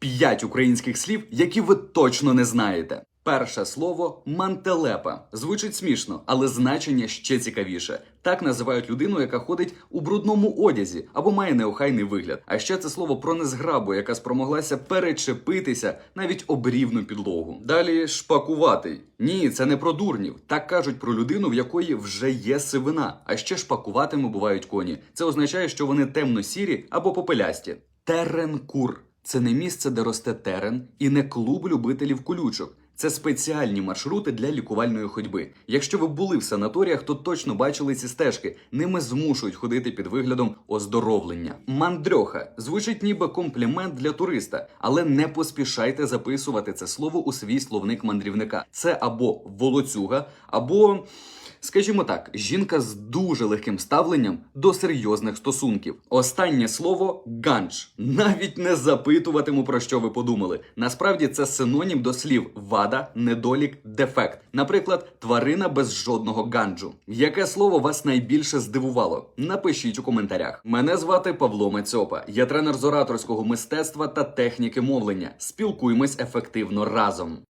П'ять українських слів, які ви точно не знаєте. Перше слово мантелепа. Звучить смішно, але значення ще цікавіше. Так називають людину, яка ходить у брудному одязі або має неохайний вигляд. А ще це слово про незграбу, яка спромоглася перечепитися навіть об рівну підлогу. Далі шпакуватий. Ні, це не про дурнів. Так кажуть про людину, в якої вже є сивина. А ще шпакуватими бувають коні. Це означає, що вони темно-сірі або попелясті. Теренкур. Це не місце, де росте терен, і не клуб любителів колючок. Це спеціальні маршрути для лікувальної ходьби. Якщо ви були в санаторіях, то точно бачили ці стежки. Ними змушують ходити під виглядом оздоровлення. Мандрьоха звучить ніби комплімент для туриста, але не поспішайте записувати це слово у свій словник мандрівника. Це або волоцюга, або. Скажімо так, жінка з дуже легким ставленням до серйозних стосунків. Останнє слово ганч. Навіть не запитуватиму про що ви подумали. Насправді це синонім до слів вада, недолік, дефект. Наприклад, тварина без жодного ганджу. Яке слово вас найбільше здивувало? Напишіть у коментарях. Мене звати Павло Мацьопа. Я тренер з ораторського мистецтва та техніки мовлення. Спілкуємось ефективно разом.